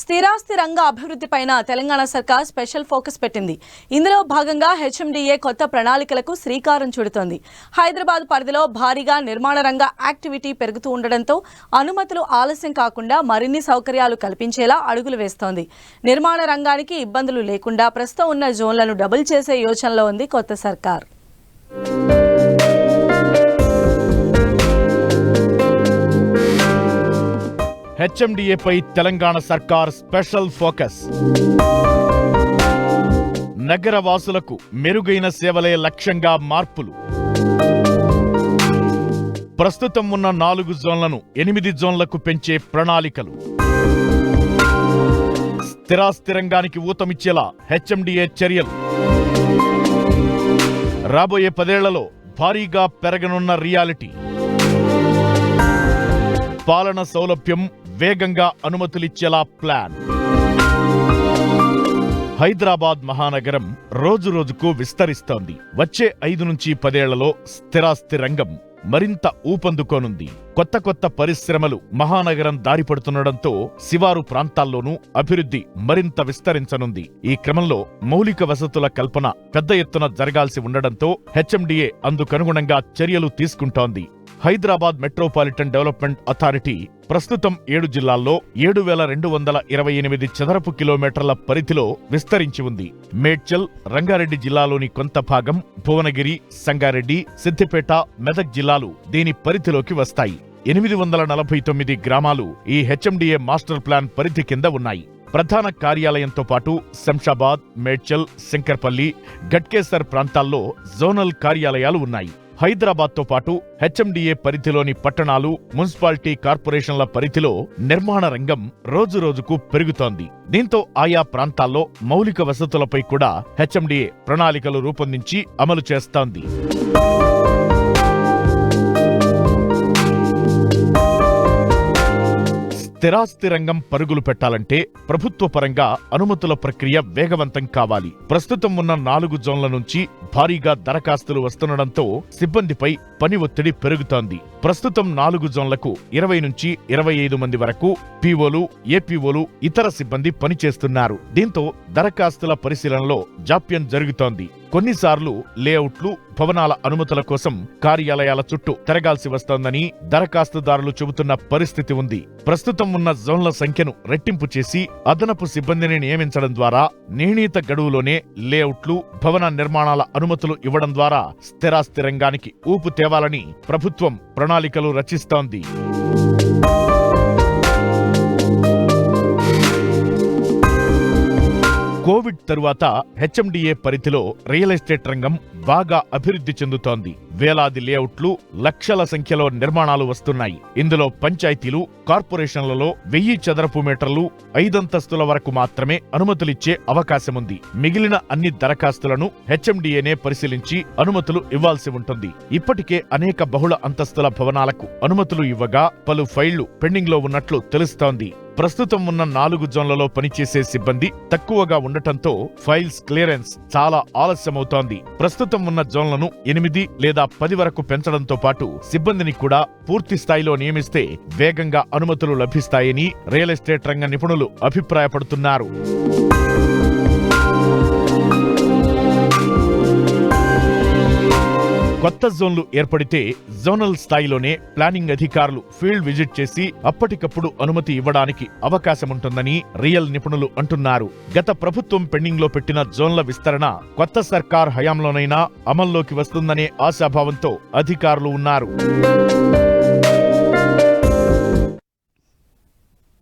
స్థిరాస్తి రంగ అభివృద్ధిపైన తెలంగాణ సర్కార్ స్పెషల్ ఫోకస్ పెట్టింది. ఇందులో భాగంగా హెచ్ఎండిఏ కొత్త ప్రణాళికలకు శ్రీకారం చుడుతోంది. హైదరాబాద్ పరిధిలో భారీగా నిర్మాణ రంగ యాక్టివిటీ పెరుగుతూ ఉండడంతో అనుమతులు ఆలస్యం కాకుండా మరిన్ని సౌకర్యాలు కల్పించేలా అడుగులు వేస్తోంది. నిర్మాణ రంగానికి ఇబ్బందులు లేకుండా ప్రస్తుతం ఉన్న జోన్లను డబుల్ చేసే యోచనలో ఉంది కొత్త సర్కార్. హెచ్ఎండిఏపై తెలంగాణ సర్కార్ స్పెషల్ ఫోకస్. నగర వాసులకు మెరుగైన సేవలే లక్ష్యంగా మార్పులు. ప్రస్తుతం ఉన్న నాలుగు జోన్లను ఎనిమిది జోన్లకు పెంచే ప్రణాళికలు. స్థిరాస్తి రంగానికి ఊతమిచ్చేలా హెచ్ఎండిఏ చర్యలు. రాబోయే పదేళ్ళలో భారీగా పెరగనున్న రియాలిటీ. పాలన సౌలభ్యం వేగంగా అనుమతులిచ్చేలా ప్లాన్. హైదరాబాద్ మహానగరం రోజురోజుకు విస్తరిస్తోంది. వచ్చే ఐదు నుంచి పదేళ్ళలో స్థిరాస్తి రంగం మరింత ఊపందుకోనుంది. కొత్త కొత్త పరిశ్రమలు మహానగరం దారిపడుతుండటంతో శివారు ప్రాంతాల్లోనూ అభివృద్ధి మరింత విస్తరించనుంది. ఈ క్రమంలో మౌలిక వసతుల కల్పన పెద్ద ఎత్తున జరగాల్సి ఉండడంతో హెచ్ఎండిఏ అందుకనుగుణంగా చర్యలు తీసుకుంటోంది. హైదరాబాద్ మెట్రోపాలిటన్ డెవలప్మెంట్ అథారిటీ ప్రస్తుతం ఏడు జిల్లాల్లో ఏడు వేల రెండు వందల ఇరవై ఎనిమిది చదరపు కిలోమీటర్ల పరిధిలో విస్తరించి ఉంది. మేడ్చల్ రంగారెడ్డి జిల్లాలోని కొంత భాగం భువనగిరి సంగారెడ్డి సిద్దిపేట మెదక్ జిల్లాలు దీని పరిధిలోకి వస్తాయి. ఎనిమిది వందల నలభై తొమ్మిది గ్రామాలు ఈ హెచ్ఎండిఏ మాస్టర్ ప్లాన్ పరిధి కింద ఉన్నాయి. ప్రధాన కార్యాలయంతో పాటు శంషాబాద్ మేడ్చల్ శంకర్పల్లి గట్కేసర్ ప్రాంతాల్లో జోనల్ కార్యాలయాలు ఉన్నాయి. హైదరాబాద్తో పాటు హెచ్ఎండిఏ పరిధిలోని పట్టణాలు మున్సిపాలిటీ కార్పొరేషన్ల పరిధిలో నిర్మాణ రంగం రోజురోజుకు పెరుగుతోంది. దీంతో ఆయా ప్రాంతాల్లో మౌలిక వసతులపై కూడా హెచ్ఎండిఏ ప్రణాళికలు రూపొందించి అమలు చేస్తోంది. స్థిరాస్తి రంగం పరుగులు పెట్టాలంటే ప్రభుత్వ పరంగా అనుమతుల ప్రక్రియ వేగవంతం కావాలి. ప్రస్తుతం ఉన్న నాలుగు జోన్ల నుంచి భారీగా దరఖాస్తులు వస్తుండటంతో సిబ్బందిపై పని ఒత్తిడి పెరుగుతోంది. ప్రస్తుతం నాలుగు జోన్లకు ఇరవై నుంచి ఇరవై ఐదు మంది వరకు పీఓలు ఏపీఓలు ఇతర సిబ్బంది పనిచేస్తున్నారు. దీంతో దరఖాస్తుల పరిశీలనలో జాప్యం జరుగుతోంది. కొన్నిసార్లు లేఅవుట్లు భవనాల అనుమతుల కోసం కార్యాలయాల చుట్టూ తిరగాల్సి వస్తోందని దరఖాస్తుదారులు చెబుతున్న పరిస్థితి ఉంది. ప్రస్తుతం ఉన్న జోన్ల సంఖ్యను రెట్టింపు చేసి అదనపు సిబ్బందిని నియమించడం ద్వారా నిర్ణీత గడువులోనే లేఅవుట్లు భవన నిర్మాణాల అనుమతులు ఇవ్వడం ద్వారా స్థిరాస్తి రంగానికి ఊపు తేవాలని ప్రభుత్వం ప్రణాళికలు రచిస్తోంది. కోవిడ్ తరువాత హెచ్ఎండిఏ పరిధిలో రియల్ ఎస్టేట్ రంగం బాగా అభివృద్ధి చెందుతోంది. వేలాది లేఅవుట్లు లక్షల సంఖ్యలో నిర్మాణాలు వస్తున్నాయి. ఇందులో పంచాయతీలు కార్పొరేషన్లలో వెయ్యి చదరపు మీటర్లు ఐదంతస్తుల వరకు మాత్రమే అనుమతులిచ్చే అవకాశముంది. మిగిలిన అన్ని దరఖాస్తులను హెచ్ఎండిఏనే పరిశీలించి అనుమతులు ఇవ్వాల్సి ఉంటుంది. ఇప్పటికే అనేక బహుళ అంతస్తుల భవనాలకు అనుమతులు ఇవ్వగా పలు ఫైళ్ళు పెండింగ్లో ఉన్నట్లు తెలుస్తోంది. ప్రస్తుతం ఉన్న నాలుగు జోన్లలో పనిచేసే సిబ్బంది తక్కువగా ఉండటంతో ఫైల్స్ క్లియరెన్స్ చాలా ఆలస్యమవుతోంది. ప్రస్తుతం ఉన్న జోన్లను ఎనిమిది లేదా పది వరకు పెంచడంతో పాటు సిబ్బందిని కూడా పూర్తి స్థాయిలో నియమిస్తే వేగంగా అనుమతులు లభిస్తాయని రియల్ ఎస్టేట్ రంగ నిపుణులు అభిప్రాయపడుతున్నారు. కొత్త జోన్లు ఏర్పడితే జోనల్ స్థాయిలోనే ప్లానింగ్ అధికారులు ఫీల్డ్ విజిట్ చేసి అప్పటికప్పుడు అనుమతి ఇవ్వడానికి అవకాశముంటుందని రియల్ నిపుణులు అంటున్నారు. గత ప్రభుత్వం పెండింగ్లో పెట్టిన జోన్ల విస్తరణ కొత్త సర్కార్ హయాంలోనైనా అమల్లోకి వస్తుందనే ఆశాభావంతో అధికారులు ఉన్నారు.